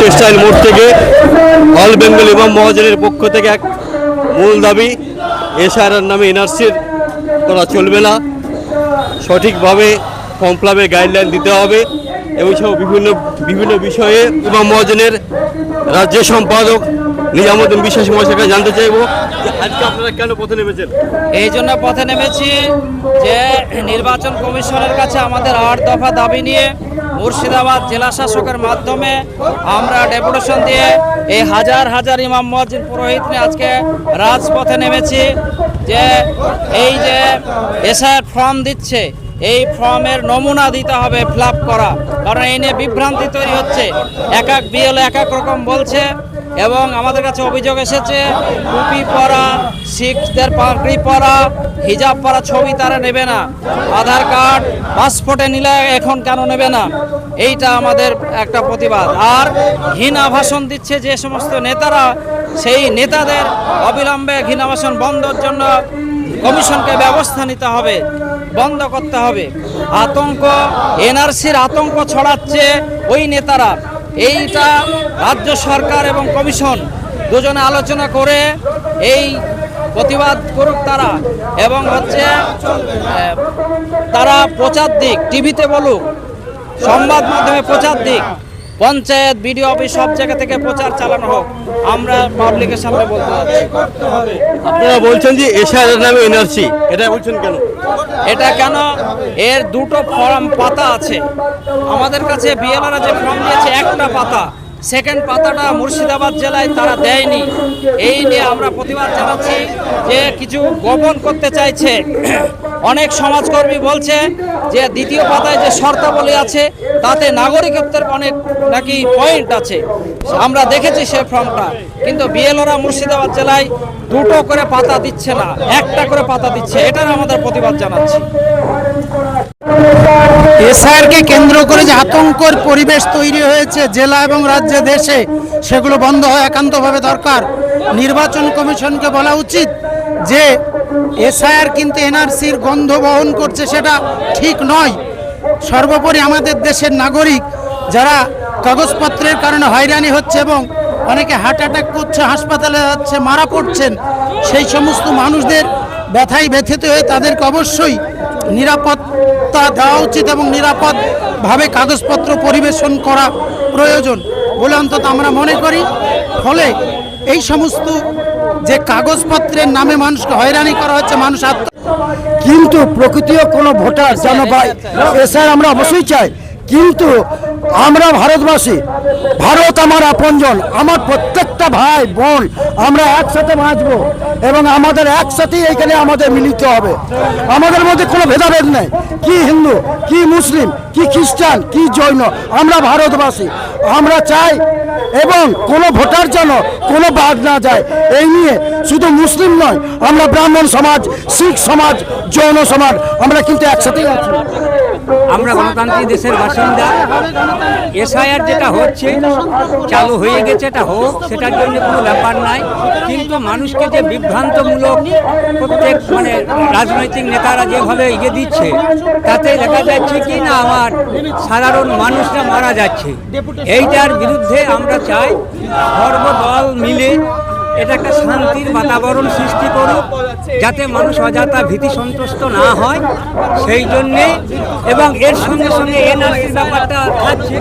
Textile মোড় থেকে all Bengal ইমাম মহাজনের পক্ষ থেকে এক মূল দাবি, এসআরআর নামে এনআরসির করা চলবে না। সঠিকভাবে ফর্ম কমপ্লাবে গাইডলাইন দিতে হবে এবং সব বিভিন্ন বিভিন্ন বিষয়ে ইমাম মহাজনের রাজ্য সম্পাদক নিজামুদ্দিন বিশ্বাস মহাশয়কে জানতে চাইব আজকে আপনারা কেন পথে নেমেছেন? এই জন্য পথে নেমেছি যে নির্বাচন কমিশনের কাছে আমাদের আট দফা দাবি নিয়ে মুর্শিদাবাদ জেলা শাসকের মাধ্যমে আমরা ডেপুটেশন দিয়ে এই হাজার হাজার ইমাম মসজিদ পুরোহিত আজকে রাজপথে নেমেছি যে এই যে এসআর ফর্ম দিচ্ছে, এই ফর্মের নমুনা দিতে হবে ফিল করা। কারণ এই নিয়ে বিভ্রান্তি তৈরি হচ্ছে। এক এক বিএল এক এক রকম বলছে। এবং আমাদের কাছে অভিযোগ এসেছে, টুপি পরা, শিখদের পাগড়ি পরা, হিজাব পরা ছবি তারা নেবে না। আধার কার্ড, পাসপোর্টে নিলে এখন কেন নেবে না? এইটা আমাদের একটা প্রতিবাদ। আর ঘৃণা ভাষণ দিচ্ছে যে সমস্ত নেতারা, সেই নেতাদের অবিলম্বে ঘৃণা ভাষণ বন্ধের জন্য কমিশনকে ব্যবস্থা নিতে হবে, বন্ধ করতে হবে। আতঙ্ক, এনআরসির আতঙ্ক ছড়াচ্ছে ওই নেতারা। এইটা রাজ্য সরকার এবং কমিশন দুজনে আলোচনা করে এই প্রতিবাদ করুক তারা এবং হচ্ছে তারা প্রচার দিক টিভিতে বলুক, সংবাদ মাধ্যমে প্রচার দিক পঞ্চায়েত বিডিও অফিস সব জায়গা থেকে প্রচার চালানো হোক। আমরা পাবলিকের সামনে বলতে আপনারা বলছেন যে এসআইআর নামে এনআরসি এটা বলছেন কেন? এটা কেন? এর দুটো ফর্ম পাতা আছে। আমাদের কাছে বিএলআর যে ফর্ম দিয়েছে একটা পাতা। সেকেন্ড পাতাটা মুর্শিদাবাদ জেলায় তারা দেয়নি। এই নিয়ে আমরা প্রতিবাদ জানাচ্ছি যে কিছু গোপন করতে চাইছে। অনেক সমাজকর্মী বলছে যে দ্বিতীয় পাতায় যে শর্তাবলী আছে, তাতে নাগরিকত্বের অনেক নাকি পয়েন্ট আছে। আমরা দেখেছি সে ফর্মটা, কিন্তু বিএলওরা মুর্শিদাবাদ জেলায় দুটো করে পাতা দিচ্ছে না, একটা করে পাতা দিচ্ছে। এটার আমাদের প্রতিবাদ জানাচ্ছি। এসআইআরকে কেন্দ্র করে যে আতঙ্কর পরিবেশ তৈরি হয়েছে জেলা এবং রাজ্যে, দেশে, সেগুলো বন্ধ হওয়া একান্তভাবে দরকার। নির্বাচন কমিশনকে বলা উচিত যে এসআইআর কিন্তু এনআরসির গন্ধ বহন করছে সেটা ঠিক নয়। সর্বোপরি আমাদের দেশের নাগরিক যারা কাগজপত্রের কারণে হয়রানি হচ্ছে এবং অনেকে হার্ট অ্যাটাক করছে, হাসপাতালে যাচ্ছে, মারা পড়ছেন, সেই সমস্ত মানুষদের ব্যথায় ব্যথিত হয়ে তাদেরকে অবশ্যই নিরাপত্তা দেওয়া উচিত এবং নিরাপদভাবে কাগজপত্র পরিবেশন করা প্রয়োজন বলে অন্তত আমরা মনে করি। ফলে এই সমস্ত যে কাগজপত্রের নামে মানুষকে হয়রানি করা হচ্ছে, মানুষ আত্ম কিন্তু প্রকৃতিও কোনো ভোটার পাই এসআর আমরা অবশ্যই চাই। কিন্তু আমরা ভারতবাসী, ভারত আমার আপনজন, আমার প্রত্যেকটা ভাই, বোন, আমরা একসাথে বাঁচবো এবং আমাদের একসাথেই এখানে আমাদের মিলিত হবে। আমাদের মধ্যে কোনো ভেদাভেদ নেই। কি হিন্দু, কি মুসলিম, কি খ্রিস্টান, কি জৈন, আমরা ভারতবাসী। আমরা চাই এবং কোনো ভোটার যেন কোনো বাদ না যায়। এই নিয়ে শুধু মুসলিম নয়, আমরা ব্রাহ্মণ সমাজ, শিখ সমাজ, জৈন সমাজ, আমরা কিন্তু একসাথেই আছি। আমরা গণতান্ত্রিক দেশের বাসিন্দা। এসআইআর যেটা হচ্ছে, চালু হয়ে গেছে, এটা হোক, সেটার জন্য কোনো ব্যাপার নাই। কিন্তু মানুষকে যে বিভ্রান্তমূলক প্রত্যেক মানে রাজনৈতিক নেতারা যেভাবে ইয়ে দিচ্ছে, তাতে দেখা যাচ্ছে কি না আমার সাধারণ মানুষরা মারা যাচ্ছে। এইটার বিরুদ্ধে আমরা চাই সর্বদল মিলে এটা একটা শান্তির বাতাবরণ সৃষ্টি করুক। যাতে মানুষ অযথা ভীতি সন্ত্রস্ত না হয় সেই জন্যে এবং এর সঙ্গে সঙ্গে এনআরসির ব্যাপারটা থাকছে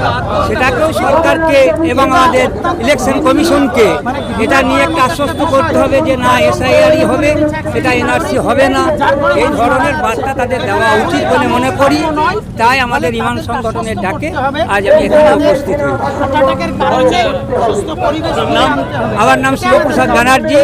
সেটাকেও সরকারকে এবং আমাদের ইলেকশন কমিশনকে এটা নিয়ে একটা আশ্বস্ত করতে হবে যে না এসআইআরই হবে এটা এনআরসি হবে না। এই ধরনের বার্তা তাদের দেওয়া উচিত বলে মনে করি। তাই আমাদের ইমান সংগঠনের ডাকে আজ আমি এখানে উপস্থিত হয়েছি আমার নাম শিবপ্রসাদ ব্যানার্জি।